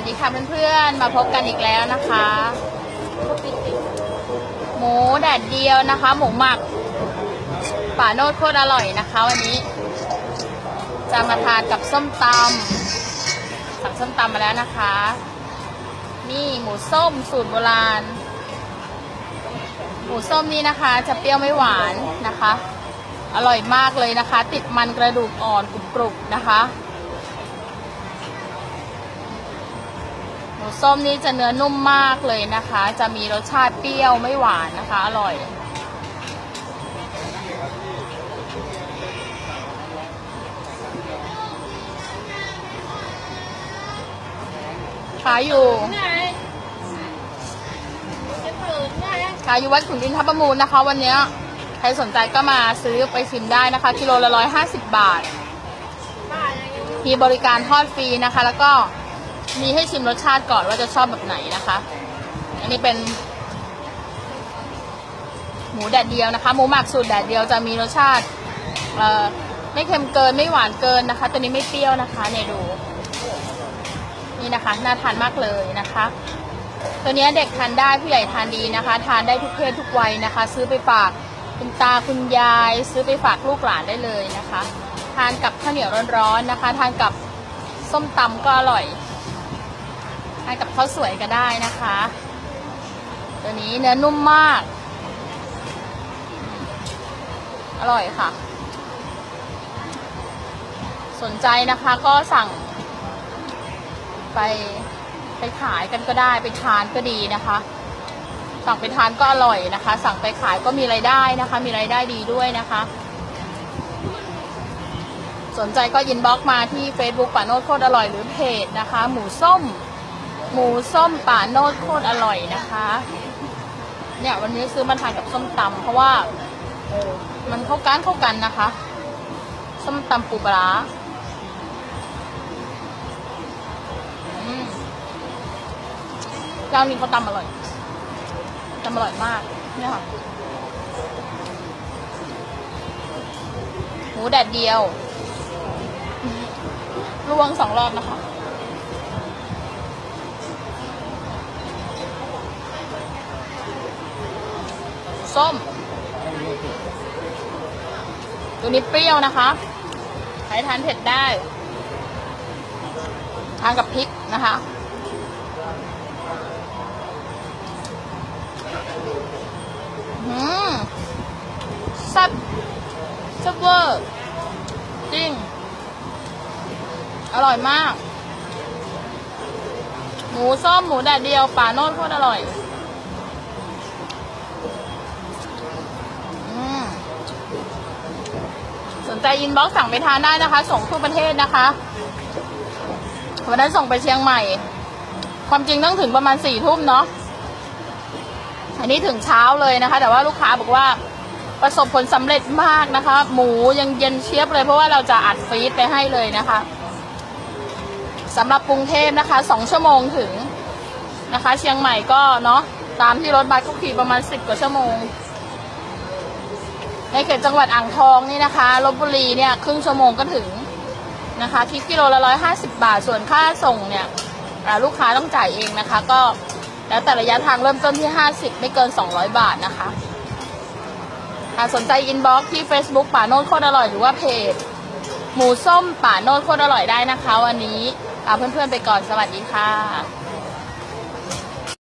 วัสดีค่ะเพื่อนๆ มาพบกันอีกแล้วนะคะ หมูแดดเดียวนะคะ หมูหมักป่าโนดโคตรอร่อยนะคะ วันนี้ จะมาทานกับส้มตำสั่งส้มตำมาแล้วนะคะ นี่หมูส้มสูตรโบราณ หมูส้มนี่นะคะ จะเปรี้ยวไม่หวานนะคะ อร่อยมากเลยนะคะ ติดมันกระดูกอ่อนกรุบๆนะคะ ส้มนี่จะเนื้อนุ่มมากเลยนะคะ จะมีรสชาติเปรี้ยวไม่หวานนะคะ อร่อย ขายอยู่ขายอยู่วัดขุนดินทับประมูลนะคะ วันนี้ใครสนใจก็มาซื้อไปชิมได้นะคะ กิโลละร้อยห้าสิบบาท มีบริการทอดฟรีนะคะ แล้วก็ มีให้ชิมรสชาติก่อนว่าจะชอบแบบไหนนะคะ อันนี้เป็น หมูแดดเดียวนะคะ หมูหมักสูตรแดดเดียวจะมีรสชาติเออไม่เค็มเกินไม่หวานเกินนะคะ ตัวนี้ไม่เปรี้ยวนะคะเนี่ยดู นี่นะคะ น่าทานมากเลยนะคะ ตัวนี้เด็กทานได้ผู้ใหญ่ทานดีนะคะ ทานได้ทุกเพศทุกวัยนะคะ ซื้อไปฝากคุณตาคุณยาย ซื้อไปฝากลูกหลานได้เลยนะคะ ทานกับข้าวเหนียวร้อนๆนะคะ ทานกับส้มตำก็อร่อย ทานกับข้าวสวยก็ได้นะคะ ตัวนี้เนื้อนุ่มมาก อร่อยค่ะ สนใจนะคะก็สั่ง ไปไปขายกันก็ได้ไปทานก็ดีนะคะ สั่งไปทานก็อร่อยนะคะ สั่งไปขายก็มีรายได้นะคะ มีรายได้ดีด้วยนะคะ สนใจก็ยินบ็อกมาที่ Facebook ป่าโนดโคตรอร่อยหรือเพจนะคะ หมูส้ม หมูส้มป่าโนดโคตรอร่อยนะคะ เนี่ยวันนี้ซื้อมาทานกับส้มตำเพราะว่าเออมันเข้ากันเข้ากันนะคะ ส้มตำปูปลาร้าอืมเจ้านี้เขาตำอร่อยตำอร่อยมาก เนี่ยค่ะ หมูแดดเดียวลวงสองรอบนะคะ ส้ม ตัวนี้เปรี้ยวนะคะใครทานเผ็ดได้ ทานกับพริกนะคะอืมแซ่บแซ่บเวอร์จริง อร่อยมาก หมูส้มหมูแดดเดียวป่าโนดโคตรอร่อย สนใจอินบ็อกซ์สั่งไปทานได้นะคะ ส่งทั่วประเทศนะคะวันนั้นส่งไปเชียงใหม่ ความจริงต้องถึงประมาณสี่ทุ่มเนาะอันนี้ถึงเช้าเลยนะคะ แต่ว่าลูกค้าบอกว่าประสบผลสำเร็จมากนะคะ หมูยังเย็นเชียบเลยเพราะว่าเราจะอัดฟรีซไปให้เลยนะคะสำหรับกรุงเทพนะคะสองชั่วโมงถึงนะคะ เชียงใหม่ก็เนาะตามที่รถบัสเขาขี่ประมาณสิบกว่าชั่วโมง ในเขตจังหวัดอ่างทองนี่นะคะลบบุรีเนี่ยครึ่งชั่วโมงก็ถึงนะคะคิดกิโลละร้อยห้าสิบาทส่วนค่าส่งเนี่ยลูกค้าต้องจ่ายเองนะคะ ก็แล้วแต่ระยะทางเริ่มต้นที่ห้าสิบไม่เกินสองร้อยบาทนะคะหากสนใจอินบ็อกที่ Facebook ป่าโนดโคตรอร่อยหรือว่าเพจ หมูส้มป่าโนดโคตรอร่อยได้นะคะ วันนี้ลาเพื่อนๆไปก่อนสวัสดีค่ะ